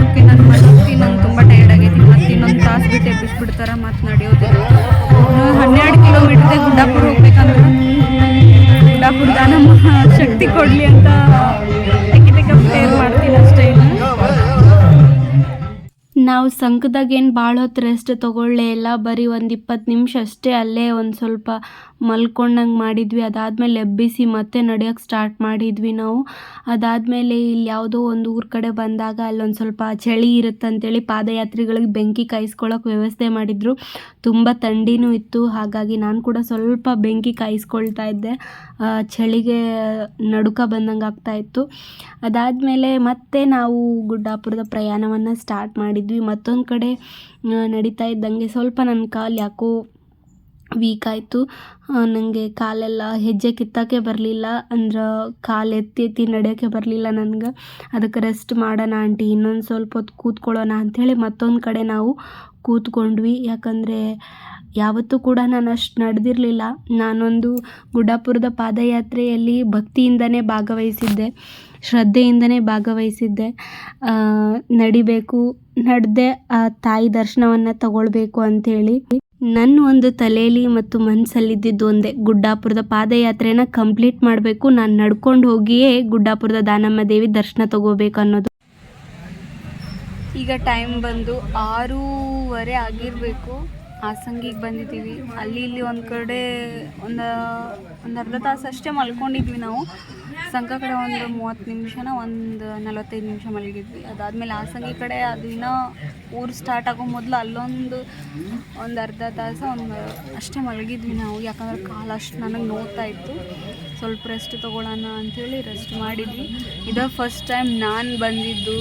ಓಕೆ ತುಂಬ ಟೈರ್ಡ್ ಆಗೈತಿ ಮತ್ತೆ ಇನ್ನೊಂದು ತಾಸು ಬಿಟ್ಟು ಎಬ್ಬಿಸ್ಬಿಡ್ತಾರ ಮತ್ತೆ ನಡೆಯೋದಿಲ್ಲ ಹನ್ನೆರಡು ಕಿಲೋಮೀಟರ್ಗೆ ಗುಡ್ಡಾಪುರ ಹೋಗ್ಬೇಕಂದ್ರೆ ಶಕ್ತಿ ಕೊಡಲಿ ಅಂತ ಅಷ್ಟೇ ನಾವು ಸಂಕದಾಗ ಏನು ಭಾಳ ಹೊತ್ತು ರೆಸ್ಟ್ ತೊಗೊಳ್ಳೇ ಇಲ್ಲ ಬರೀ ಒಂದು ಇಪ್ಪತ್ತು ನಿಮಿಷ ಅಷ್ಟೇ ಅಲ್ಲೇ ಒಂದು ಸ್ವಲ್ಪ ಮಲ್ಕೊಂಡಂಗೆ ಮಾಡಿದ್ವಿ. ಅದಾದಮೇಲೆ ಎಬ್ಬಿಸಿ ಮತ್ತೆ ನಡೆಯೋಕ್ಕೆ ಸ್ಟಾರ್ಟ್ ಮಾಡಿದ್ವಿ ನಾವು. ಅದಾದಮೇಲೆ ಇಲ್ಲಿ ಯಾವುದೋ ಒಂದು ಊರ ಕಡೆ ಬಂದಾಗ ಅಲ್ಲೊಂದು ಸ್ವಲ್ಪ ಚಳಿ ಇರುತ್ತಂತೇಳಿ ಪಾದಯಾತ್ರಿಗಳಿಗೆ ಬೆಂಕಿ ಕಾಯಿಸ್ಕೊಳ್ಳೋಕೆ ವ್ಯವಸ್ಥೆ ಮಾಡಿದರು. ತುಂಬ ಥಂಡಿನೂ ಇತ್ತು. ಹಾಗಾಗಿ ನಾನು ಕೂಡ ಸ್ವಲ್ಪ ಬೆಂಕಿ ಕಾಯಿಸ್ಕೊಳ್ತಾ ಇದ್ದೆ. ಚಳಿಗೆ ನಡುಕ ಬಂದಂಗೆ ಆಗ್ತಾಯಿತ್ತು ಅದಾದಮೇಲೆ ಮತ್ತೆ ನಾವು ಗುಡ್ಡಾಪುರದ ಪ್ರಯಾಣವನ್ನು ಸ್ಟಾರ್ಟ್ ಮಾಡಿದ್ವಿ. ಮತ್ತೊಂದು ಕಡೆ ನಡೀತಾ ಇದ್ದಂಗೆ ಸ್ವಲ್ಪ ನನ್ನ ಕಾಲು ಯಾಕೋ ವೀಕ್ ಆಯಿತು. ನನಗೆ ಕಾಲೆಲ್ಲ ಹೆಜ್ಜೆ ಕಿತ್ತಕ್ಕೆ ಬರಲಿಲ್ಲ. ಅಂದ್ರೆ ಕಾಲು ಎತ್ತಿ ಎತ್ತಿ ನಡೆಯೋಕ್ಕೆ ಬರಲಿಲ್ಲ ನನಗೆ. ಅದಕ್ಕೆ ರೆಸ್ಟ್ ಮಾಡೋಣ ಆಂಟಿ, ಇನ್ನೊಂದು ಸ್ವಲ್ಪ ಹೊತ್ತು ಕೂತ್ಕೊಳ್ಳೋಣ ಅಂಥೇಳಿ ಮತ್ತೊಂದು ಕಡೆ ನಾವು ಕೂತ್ಕೊಂಡ್ವಿ. ಯಾಕಂದರೆ ಯಾವತ್ತೂ ಕೂಡ ನಾನು ಅಷ್ಟು ನಡೆದಿರಲಿಲ್ಲ. ನಾನೊಂದು ಗುಡ್ಡಾಪುರದ ಪಾದಯಾತ್ರೆಯಲ್ಲಿ ಭಕ್ತಿಯಿಂದನೇ ಭಾಗವಹಿಸಿದ್ದೆ, ಶ್ರದ್ಧೆಯಿಂದನೇ ಭಾಗವಹಿಸಿದ್ದೆ. ನಡಿಬೇಕು, ನಡೆದೆ ಆ ತಾಯಿ ದರ್ಶನವನ್ನು ತಗೊಳ್ಬೇಕು ಅಂಥೇಳಿ ನನ್ನ ಒಂದು ತಲೆಯಲ್ಲಿ ಮತ್ತು ಮನಸ್ಸಲ್ಲಿದ್ದಿದ್ದು ಒಂದೇ. ಗುಡ್ಡಾಪುರದ ಪಾದಯಾತ್ರೆನ ಕಂಪ್ಲೀಟ್ ಮಾಡಬೇಕು. ನಾನು ನಡ್ಕೊಂಡು ಹೋಗಿಯೇ ಗುಡ್ಡಾಪುರದ ದಾನಮ್ಮ ದೇವಿ ದರ್ಶನ ತಗೋಬೇಕು ಅನ್ನೋದು. ಈಗ ಟೈಮ್ ಬಂದು ಆರೂವರೆ ಆಗಿರಬೇಕು. ಹಾಸಂಗಿಗೆ ಬಂದಿದ್ದೀವಿ. ಅಲ್ಲಿ ಇಲ್ಲಿ ಒಂದು ಕಡೆ ಒಂದು ಒಂದು ಅರ್ಧ ತಾಸು ಅಷ್ಟೇ ಮಲ್ಕೊಂಡಿದ್ವಿ ನಾವು. ಸಂಕ ಕಡೆ ಒಂದು ಮೂವತ್ತು ನಿಮಿಷನ ಒಂದು ನಲವತ್ತೈದು ನಿಮಿಷ ಮಲಗಿದ್ವಿ. ಅದಾದಮೇಲೆ ಹಾಸಂಗಿ ಕಡೆ ಅದು ಊರು ಸ್ಟಾರ್ಟ್ ಆಗೋ ಮೊದಲು ಅಲ್ಲೊಂದು ಒಂದು ಅರ್ಧ ತಾಸು ಒಂದು ಅಷ್ಟೇ ಮಲಗಿದ್ವಿ ನಾವು. ಯಾಕಂದ್ರೆ ಕಾಲು ಅಷ್ಟು ನನಗೆ ನೋಡ್ತಾ ಇತ್ತು. ಸ್ವಲ್ಪ ರೆಸ್ಟ್ ತೊಗೊಳ್ಳೋಣ ಅಂಥೇಳಿ ರೆಸ್ಟ್ ಮಾಡಿದ್ವಿ. ಇದು ಫಸ್ಟ್ ಟೈಮ್ ನಾನು ಬಂದಿದ್ದು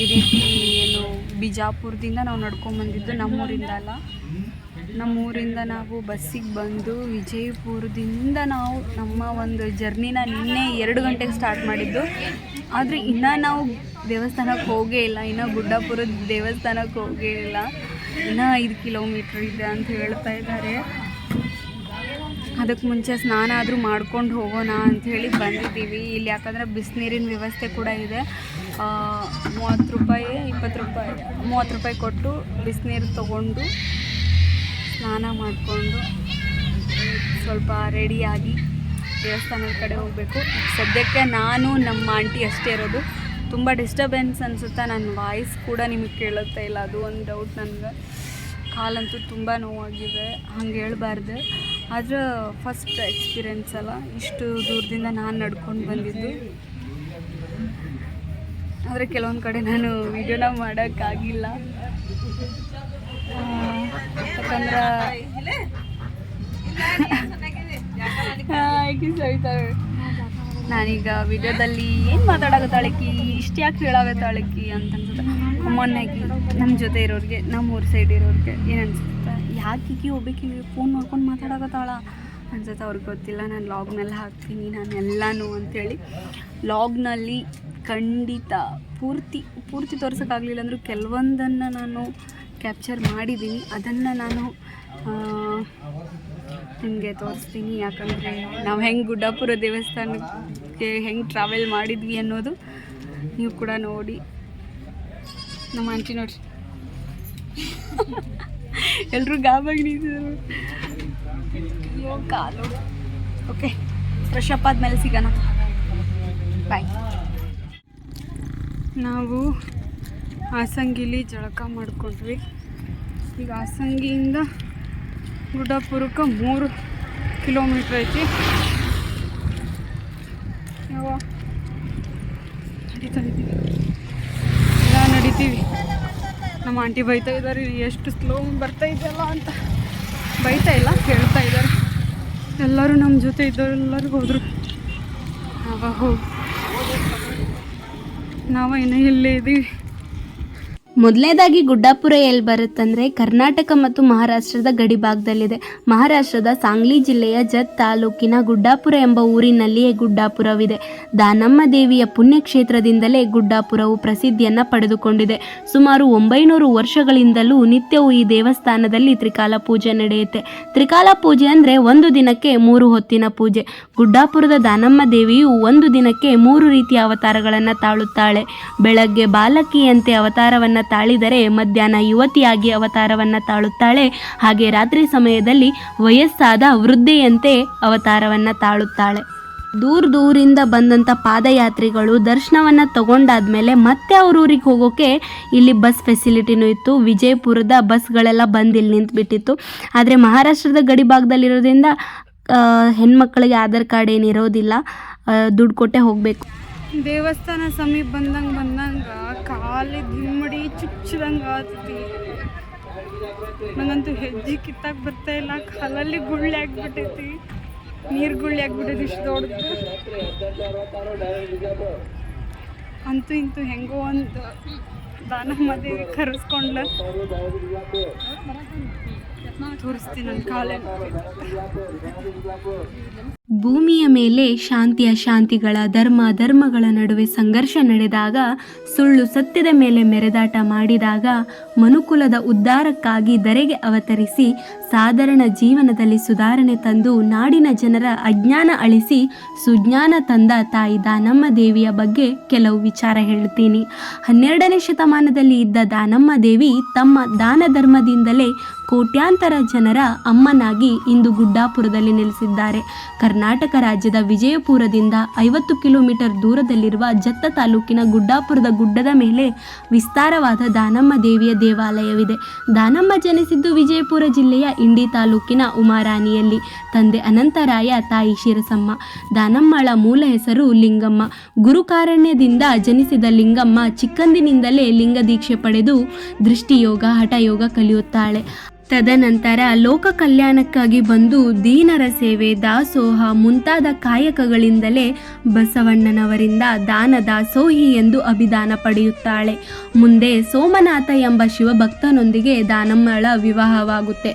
ಈ ರೀತಿ ಏನು ಬಿಜಾಪುರದಿಂದ ನಾವು ನಡ್ಕೊಂಬಂದಿದ್ದು ನಮ್ಮೂರಿಂದ ಅಲ್ಲ. ನಮ್ಮೂರಿಂದ ನಾವು ಬಸ್ಸಿಗೆ ಬಂದು ವಿಜಯಪುರದಿಂದ ನಾವು ನಮ್ಮ ಒಂದು ಜರ್ನಿನ ನಿನ್ನೆ ಎರಡು ಗಂಟೆಗೆ ಸ್ಟಾರ್ಟ್ ಮಾಡಿದ್ದು. ಆದರೆ ಇನ್ನೂ ನಾವು ದೇವಸ್ಥಾನಕ್ಕೆ ಹೋಗೇ ಇಲ್ಲ. ಇನ್ನೂ ಗುಡ್ಡಾಪುರದ ದೇವಸ್ಥಾನಕ್ಕೆ ಹೋಗೇ ಇಲ್ಲ. ಇನ್ನೂ ಐದು ಕಿಲೋಮೀಟ್ರ್ ಇದೆ ಅಂತ ಹೇಳ್ತಾ ಇದ್ದಾರೆ. ಅದಕ್ಕೆ ಮುಂಚೆ ಸ್ನಾನ ಆದರೂ ಮಾಡ್ಕೊಂಡು ಹೋಗೋಣ ಅಂಥೇಳಿ ಬಂದಿದ್ದೀವಿ. ಇಲ್ಲಿ ಯಾಕಂದರೆ ಬಿಸಿನೀರಿನ ವ್ಯವಸ್ಥೆ ಕೂಡ ಇದೆ. ಮೂವತ್ತು ರೂಪಾಯಿ, ಇಪ್ಪತ್ತು ರೂಪಾಯಿ, ಮೂವತ್ತು ರೂಪಾಯಿ ಕೊಟ್ಟು ಬಿಸಿನೀರು ತೊಗೊಂಡು ಸ್ನಾನ ಮಾಡಿಕೊಂಡು ಸ್ವಲ್ಪ ರೆಡಿಯಾಗಿ ದೇವಸ್ಥಾನದ ಕಡೆ ಹೋಗಬೇಕು. ಸದ್ಯಕ್ಕೆ ನಾನು ನಮ್ಮ ಆಂಟಿ ಅಷ್ಟೇ ಇರೋದು. ತುಂಬ ಡಿಸ್ಟರ್ಬೆನ್ಸ್ ಅನಿಸುತ್ತಾ ನನ್ನ ವಾಯ್ಸ್ ಕೂಡ ನಿಮಗೆ ಕೇಳುತ್ತಾ ಇಲ್ಲ. ಅದು ಒಂದು ಡೌಟ್ ನನಗೆ. ಕಾಲಂತೂ ತುಂಬ ನೋವಾಗಿದೆ. ಹಂಗೆ ಹೇಳ್ಬಾರ್ದು. ಆದ್ರೆ ಫಸ್ಟ್ ಎಕ್ಸ್ಪೀರಿಯೆನ್ಸ್ ಅಲ್ಲ. ಇಷ್ಟು ದೂರದಿಂದ ನಾನು ನಡ್ಕೊಂಡು ಬಂದಿದ್ದು. ಆದರೆ ಕೆಲವೊಂದು ಕಡೆ ನಾನು ವಿಡಿಯೋನ ಮಾಡೋಕ್ಕಾಗಿಲ್ಲ. ಯಾಕಂದ್ರೆ ನಾನೀಗ ವಿಡಿಯೋದಲ್ಲಿ ಏನು ಮಾತಾಡಕತ್ತಾಳಕಿ ಇಷ್ಟು ಯಾಕೆ ಹೇಳಾಗತ್ತಾಳಕಿ ಅಂತ ಅನ್ಸುತ್ತೆ. ಮೊನ್ನೆಗೆ ನಮ್ಮ ಜೊತೆ ಇರೋರಿಗೆ ನಮ್ಮ ಊರ ಸೈಡ್ ಇರೋರಿಗೆ ಏನು ಯಾಕೆ ಈಕಿ ಹೋಗ್ಬೇಕಿವಿ ಫೋನ್ ನೋಡ್ಕೊಂಡು ಮಾತಾಡಕತ್ತಾಳ? ಅನ್ಸುತ್ತೆ ಅವ್ರಿಗೆ ಗೊತ್ತಿಲ್ಲ, ನಾನು ಲಾಗ್ನಲ್ಲಿ ಹಾಕ್ತೀನಿ, ನಾನು ಎಲ್ಲನೂ ಅಂತೇಳಿ. ಲಾಗ್ನಲ್ಲಿ ಖಂಡಿತ ಪೂರ್ತಿ ಪೂರ್ತಿ ತೋರ್ಸೋಕ್ಕಾಗಲಿಲ್ಲ ಅಂದರೂ ಕೆಲವೊಂದನ್ನು ನಾನು ಕ್ಯಾಪ್ಚರ್ ಮಾಡಿದ್ದೀನಿ. ಅದನ್ನು ನಾನು ನಿಮಗೆ ತೋರಿಸ್ತೀನಿ. ಯಾಕಂದರೆ ನಾವು ಹೆಂಗೆ ಗುಡ್ಡಾಪುರ ದೇವಸ್ಥಾನಕ್ಕೆ ಹೆಂಗೆ ಟ್ರಾವೆಲ್ ಮಾಡಿದ್ವಿ ಅನ್ನೋದು ನೀವು ಕೂಡ ನೋಡಿ. ನಮ್ಮ ಆಂಟಿ ನೋಡ್ರಿ. ಎಲ್ಲರೂ ಗಾಬಾಗಿ ನಿಂತಿದ್ರು. ಕಾಲು. ಓಕೆ ಫ್ರೆಶ್ ಅಪ್ ಆದಮೇಲೆ ಸಿಗೋಣ. ಬಾಯ್ ನಾವು ಹಾಸಂಗಿಲಿ ಜಳಕ ಮಾಡ್ಕೊಂಡ್ವಿ. ಈಗ ಹಾಸಂಗಿಯಿಂದ ಗುಡ್ಡಾಪುರಕ್ಕೆ ಮೂರು ಕಿಲೋಮೀಟ್ರ್ ಐತಿ. ಯಾವ ನಡೀತಾ ಇದ್ದೀವಿ ಎಲ್ಲ ನಡಿತೀವಿ. ನಮ್ಮ ಆಂಟಿ ಬೈತಾ ಇದ್ದಾರೆ ಎಷ್ಟು ಸ್ಲೋ ಬರ್ತಾ ಇದೆಯಲ್ಲ ಅಂತ. ಬೈತಾ ಇಲ್ಲ, ಕೇಳ್ತಾ ಇದ್ದಾರೆ ಎಲ್ಲರೂ ನಮ್ಮ ಜೊತೆ ಇದ್ದವ್ರು ಎಲ್ಲರೂ ಹೋದರು. ನಾವ ಹೋಗಿ ನಾವು ಇನ್ನೂ ಇಲ್ಲೇ ಇದ್ದೀವಿ ಮೊದಲನೇದಾಗಿ ಗುಡ್ಡಾಪುರ ಎಲ್ಲಿ ಬರುತ್ತಂದರೆ ಕರ್ನಾಟಕ ಮತ್ತು ಮಹಾರಾಷ್ಟ್ರದ ಗಡಿ ಭಾಗದಲ್ಲಿದೆ ಮಹಾರಾಷ್ಟ್ರದ ಸಾಂಗ್ಲಿ ಜಿಲ್ಲೆಯ ಜತ್ ತಾಲೂಕಿನ ಗುಡ್ಡಾಪುರ ಎಂಬ ಊರಿನಲ್ಲಿಯೇ ಗುಡ್ಡಾಪುರವಿದೆ. ದಾನಮ್ಮ ದೇವಿಯ ಪುಣ್ಯಕ್ಷೇತ್ರದಿಂದಲೇ ಗುಡ್ಡಾಪುರವು ಪ್ರಸಿದ್ಧಿಯನ್ನು ಪಡೆದುಕೊಂಡಿದೆ. ಸುಮಾರು ಒಂಬೈನೂರು ವರ್ಷಗಳಿಂದಲೂ ನಿತ್ಯವೂ ಈ ದೇವಸ್ಥಾನದಲ್ಲಿ ತ್ರಿಕಾಲ ಪೂಜೆ ನಡೆಯುತ್ತೆ. ತ್ರಿಕಾಲ ಪೂಜೆ ಅಂದರೆ ಒಂದು ದಿನಕ್ಕೆ ಮೂರು ಹೊತ್ತಿನ ಪೂಜೆ. ಗುಡ್ಡಾಪುರದ ದಾನಮ್ಮ ದೇವಿಯು ಒಂದು ದಿನಕ್ಕೆ ಮೂರು ರೀತಿಯ ಅವತಾರಗಳನ್ನು ತಾಳುತ್ತಾಳೆ. ಬೆಳಗ್ಗೆ ಬಾಲಕಿಯಂತೆ ಅವತಾರವನ್ನು ತಾಳಿದರೆ ಮಧ್ಯಾಹ್ನ ಯುವತಿಯಾಗಿ ಅವತಾರವನ್ನು ತಾಳುತ್ತಾಳೆ. ಹಾಗೆ ರಾತ್ರಿ ಸಮಯದಲ್ಲಿ ವಯಸ್ಸಾದ ವೃದ್ಧೆಯಂತೆ ಅವತಾರವನ್ನು ತಾಳುತ್ತಾಳೆ. ದೂರ ದೂರಿಂದ ಬಂದಂಥ ಪಾದಯಾತ್ರಿಗಳು ದರ್ಶನವನ್ನು ತಗೊಂಡಾದ್ಮೇಲೆ ಮತ್ತೆ ಅವ್ರ ಊರಿಗೆ ಹೋಗೋಕ್ಕೆ ಇಲ್ಲಿ ಬಸ್ ಫೆಸಿಲಿಟಿನೂ ಇತ್ತು. ವಿಜಯಪುರದ ಬಸ್ಗಳೆಲ್ಲ ಬಂದು ಇಲ್ಲಿ ನಿಂತುಬಿಟ್ಟಿತ್ತು. ಆದರೆ ಮಹಾರಾಷ್ಟ್ರದ ಗಡಿ ಭಾಗದಲ್ಲಿರೋದ್ರಿಂದ ಹೆಣ್ಮಕ್ಳಿಗೆ ಆಧಾರ್ ಕಾರ್ಡ್ ಏನಿರೋದಿಲ್ಲ ದುಡ್ಡು ಕೊಟ್ಟೆ ಹೋಗಬೇಕು. ದೇವಸ್ಥಾನ ಸಮೀಪ ಬಂದಂಗೆ ಬಂದಂಗೆ ಕಾಲಿ ದಿಮ್ಮಡಿ ಚುಚ್ಚದಂಗೆ ಆಗ್ತೈತಿ ನಂಗಂತೂ ಹೆಜ್ಜೆ ಕಿತ್ತಾಕ್ ಬರ್ತಾ ಇಲ್ಲ. ಕಾಲಲ್ಲಿ ಗುಳ್ಳೆ ಆಗ್ಬಿಟ್ಟೈತಿ. ನೀರು ಗುಳ್ಳೆ ಆಗ್ಬಿಟ್ಟೈತಿ ಇಷ್ಟು ದೊಡ್ಡದು. ಅಂತೂ ಇಂತೂ ಹೆಂಗೋ ಒಂದು ದಾನ ಮದಿ ಕರೆಸ್ಕೊಂಡ್ಲ. ತೋರಿಸ್ತೀನಿ ನನ್ನ ಕಾಲೇನು ಭೂಮಿಯ ಮೇಲೆ ಶಾಂತಿಯ ಶಾಂತಿಗಳ ಧರ್ಮ ಧರ್ಮಗಳ ನಡುವೆ ಸಂಘರ್ಷ ನಡೆದಾಗ, ಸುಳ್ಳು ಸತ್ಯದ ಮೇಲೆ ಮೆರೆದಾಟ ಮಾಡಿದಾಗ ಮನುಕುಲದ ಉದ್ಧಾರಕ್ಕಾಗಿ ಧರೆಗೆ ಅವತರಿಸಿ ಸಾಧಾರಣ ಜೀವನದಲ್ಲಿ ಸುಧಾರಣೆ ತಂದು ನಾಡಿನ ಜನರ ಅಜ್ಞಾನ ಅಳಿಸಿ ಸುಜ್ಞಾನ ತಂದ ತಾಯಿ ದಾನಮ್ಮ ದೇವಿಯ ಬಗ್ಗೆ ಕೆಲವು ವಿಚಾರ ಹೇಳ್ತೀನಿ ಹನ್ನೆರಡನೇ ಶತಮಾನದಲ್ಲಿ ಇದ್ದ ದಾನಮ್ಮ ದೇವಿ ತಮ್ಮ ದಾನ ಧರ್ಮದಿಂದಲೇ ಕೋಟ್ಯಾಂತರ ಜನರ ಅಮ್ಮನಾಗಿ ಇಂದು ಗುಡ್ಡಾಪುರದಲ್ಲಿ ನೆಲೆಸಿದ್ದಾರೆ. ಕರ್ನಾಟಕ ರಾಜ್ಯದ ವಿಜಯಪುರದಿಂದ ಐವತ್ತು ಕಿಲೋಮೀಟರ್ ದೂರದಲ್ಲಿರುವ ಜತ್ತ ತಾಲೂಕಿನ ಗುಡ್ಡಾಪುರದ ಗುಡ್ಡದ ಮೇಲೆ ವಿಸ್ತಾರವಾದ ದಾನಮ್ಮ ದೇವಿಯ ದೇವಾಲಯವಿದೆ. ದಾನಮ್ಮ ಜನಿಸಿದ್ದು ವಿಜಯಪುರ ಜಿಲ್ಲೆಯ ಇಂಡಿ ತಾಲೂಕಿನ ಉಮಾರಾಣಿಯಲ್ಲಿ. ತಂದೆ ಅನಂತರಾಯ, ತಾಯಿ ಶಿರಸಮ್ಮ, ದಾನಮ್ಮಳ ಮೂಲ ಹೆಸರು ಲಿಂಗಮ್ಮ. ಗುರುಕಾರಣ್ಯದಿಂದ ಜನಿಸಿದ ಲಿಂಗಮ್ಮ ಚಿಕ್ಕಂದಿನಿಂದಲೇ ಲಿಂಗ ದೀಕ್ಷೆ ಪಡೆದು ದೃಷ್ಟಿಯೋಗ, ಹಠಯೋಗ ಕಲಿಯುತ್ತಾಳೆ. ತದನಂತರ ಲೋಕ ಕಲ್ಯಾಣಕ್ಕಾಗಿ ಬಂದು ದೀನರ ಸೇವೆ, ದಾಸೋಹ ಮುಂತಾದ ಕಾಯಕಗಳಿಂದಲೇ ಬಸವಣ್ಣನವರಿಂದ ದಾನ ದಾಸೋಹಿ ಎಂದು ಅಭಿದಾನ ಪಡೆಯುತ್ತಾಳೆ. ಮುಂದೆ ಸೋಮನಾಥ ಎಂಬ ಶಿವಭಕ್ತನೊಂದಿಗೆ ದಾನಮ್ಮಳ ವಿವಾಹವಾಗುತ್ತೆ.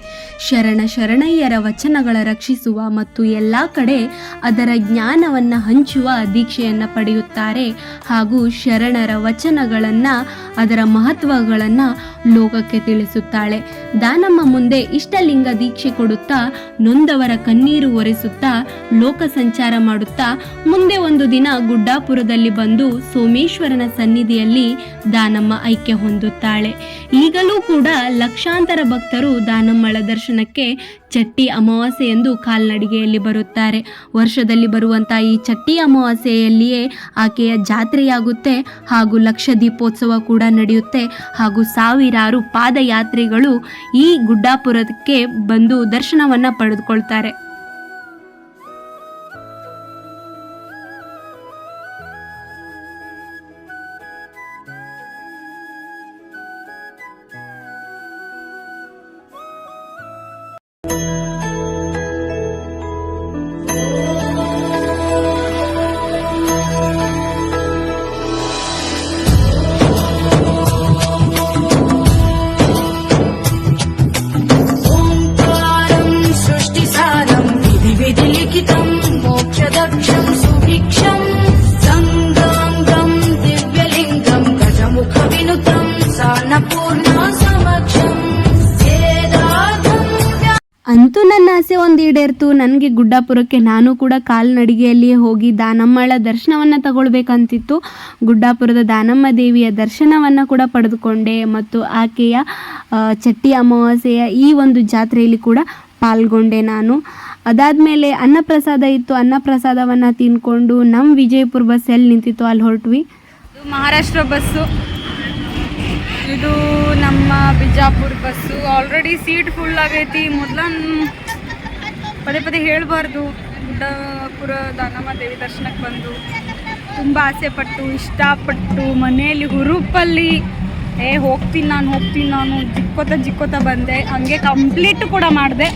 ಶರಣ ಶರಣಯ್ಯರ ವಚನಗಳ ರಕ್ಷಿಸುವ ಮತ್ತು ಎಲ್ಲ ಕಡೆ ಅದರ ಜ್ಞಾನವನ್ನು ಹಂಚುವ ದೀಕ್ಷೆಯನ್ನು ಪಡೆಯುತ್ತಾರೆ ಹಾಗೂ ಶರಣರ ವಚನಗಳನ್ನು ಅದರ ಮಹತ್ವಗಳನ್ನು ಲೋಕಕ್ಕೆ ತಿಳಿಸುತ್ತಾಳೆ. ದಾನಮ್ಮ ಮುಂದೆ ಇಷ್ಟಲಿಂಗ ದೀಕ್ಷೆ ಕೊಡುತ್ತಾ ನೊಂದವರ ಕಣ್ಣೀರು ಒರೆಸುತ್ತಾ ಲೋಕ ಸಂಚಾರ ಮಾಡುತ್ತಾ ಮುಂದೆ ಒಂದು ದಿನ ಗುಡ್ಡಾಪುರದಲ್ಲಿ ಬಂದು ಸೋಮೇಶ್ವರನ ಸನ್ನಿಧಿಯಲ್ಲಿ ದಾನಮ್ಮ ಐಕ್ಯ ಹೊಂದುತ್ತಾಳೆ. ಈಗಲೂ ಕೂಡ ಲಕ್ಷಾಂತರ ಭಕ್ತರು ದಾನಮ್ಮಳ ದರ್ಶನಕ್ಕೆ ಚಟ್ಟಿ ಅಮಾವಾಸ್ಯೆ ಎಂದು ಕಾಲ್ನಡಿಗೆಯಲ್ಲಿ ಬರುತ್ತಾರೆ. ವರ್ಷದಲ್ಲಿ ಬರುವಂತಹ ಈ ಚಟ್ಟಿ ಅಮಾವಾಸ್ಯೆಯಲ್ಲಿಯೇ ಆಕೆಯ ಜಾತ್ರೆಯಾಗುತ್ತೆ ಹಾಗೂ ಲಕ್ಷ ದೀಪೋತ್ಸವ ಕೂಡ ನಡೆಯುತ್ತೆ. ಹಾಗೂ ಸಾವಿರಾರು ಪಾದಯಾತ್ರಿಗಳು ಈ ಗುಡ್ಡಾಪುರಕ್ಕೆ ಬಂದು ದರ್ಶನವನ್ನು ಪಡೆದುಕೊಳ್ತಾರೆ. ನನಗೆ ಗುಡ್ಡಾಪುರಕ್ಕೆ ನಾನು ಕೂಡ ಕಾಲ್ನಡಿಗೆಯಲ್ಲಿಯೇ ಹೋಗಿ ದಾನಮ್ಮಳ ದರ್ಶನವನ್ನು ತಗೊಳ್ಬೇಕಂತಿತ್ತು. ಗುಡ್ಡಾಪುರದ ದಾನಮ್ಮ ದೇವಿಯ ದರ್ಶನವನ್ನು ಕೂಡ ಪಡೆದುಕೊಂಡೆ ಮತ್ತು ಆಕೆಯ ಚಟ್ಟಿ ಅಮಾವಾಸ್ಯೆಯ ಈ ಒಂದು ಜಾತ್ರೆಯಲ್ಲಿ ಕೂಡ ಪಾಲ್ಗೊಂಡೆ ನಾನು. ಅದಾದಮೇಲೆ ಅನ್ನಪ್ರಸಾದ ಇತ್ತು. ಅನ್ನಪ್ರಸಾದವನ್ನು ತಿನ್ಕೊಂಡು ನಮ್ಮ ವಿಜಯಪುರ ಬಸ್ ಎಲ್ಲಿ ನಿಂತಿತ್ತು ಅಲ್ಲಿ ಹೊರಟ್ವಿ. ಇದು ಮಹಾರಾಷ್ಟ್ರ ಬಸ್ಸು. ಇದು ನಮ್ಮ Bijapur bus. Already seat full ಆಗೈತಿ. ಮೊದ್ಲ ಪದೇ ಪದೇ ಹೇಳಬಾರ್ದು. ಗುಡ್ಡಪುರ ದಾನಮ್ಮ ದೇವಿ ದರ್ಶನಕ್ಕೆ ಬಂದು ತುಂಬ ಆಸೆ ಪಟ್ಟು, ಇಷ್ಟಪಟ್ಟು ಮನೆಯಲ್ಲಿ ಹುರುಪಲ್ಲಿ, ಏ, ಹೋಗ್ತೀನಿ ನಾನು ಹೋಗ್ತೀನಿ ನಾನು, ಜಿಕ್ಕೋತ ಜಿಕ್ಕೋತ ಬಂದೆ. ಹಂಗೆ ಕಂಪ್ಲೀಟ್ ಕೂಡ ಮಾಡಿದೆ.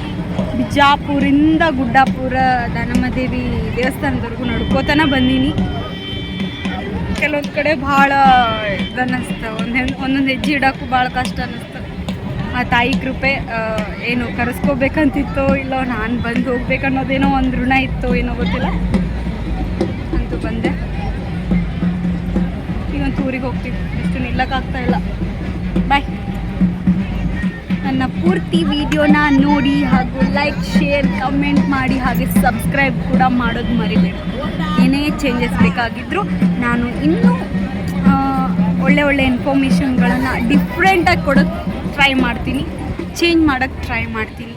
ಬಿಜಾಪುರಿಂದ ಗುಡ್ಡಾಪುರ ದಾನಮ್ಮ ದೇವಿ ದೇವಸ್ಥಾನದವರೆಗೂ ನಡ್ಕೋತನ ಬಂದೀನಿ. ಕೆಲವೊಂದು ಕಡೆ ಭಾಳ ಇದನ್ನಿಸ್ತು ಒಂದೊಂದು ಹೆಜ್ಜೆ ಇಡೋಕ್ಕೂ ಭಾಳ ಕಷ್ಟ ಅನ್ನಿಸ್ತು ಆ ತಾಯಿ ಕೃಪೆ ಏನು ಕರೆಸ್ಕೋಬೇಕಂತಿತ್ತೋ ಇಲ್ಲೋ ನಾನು ಬಂದು ಹೋಗ್ಬೇಕನ್ನೋದೇನೋ ಒಂದು ಋಣ ಇತ್ತು ಏನೋ ಗೊತ್ತಿಲ್ಲ. ಅಂತೂ ಬಂದೆ. ಈಗೊಂದು ಊರಿಗೆ ಹೋಗ್ತೀವಿ. ಇಷ್ಟು ನಿಲ್ಲಕ್ಕಾಗ್ತಾ ಇಲ್ಲ. ಬಾಯ್ ನನ್ನ ಪೂರ್ತಿ ವಿಡಿಯೋನ ನೋಡಿ ಹಾಗೂ ಲೈಕ್ ಶೇರ್ ಕಮೆಂಟ್ ಮಾಡಿ ಹಾಗೆ ಸಬ್ಸ್ಕ್ರೈಬ್ ಕೂಡ ಮಾಡೋದು ಮರಿಬೇಡಿ. ಏನೇ ಚೇಂಜಸ್ ಬೇಕಾಗಿದ್ದರೂ ನಾನು ಇನ್ನೂ ಒಳ್ಳೆ ಒಳ್ಳೆ ಇನ್ಫಾರ್ಮೇಷನ್ಗಳನ್ನು ಡಿಫ್ರೆಂಟಾಗಿ ಕೊಡೋಕ್ಕೆ ಟ್ರೈ ಮಾಡ್ತೀನಿ. ಚೇಂಜ್ ಮಾಡೋಕ್ಕೆ ಟ್ರೈ ಮಾಡ್ತೀನಿ.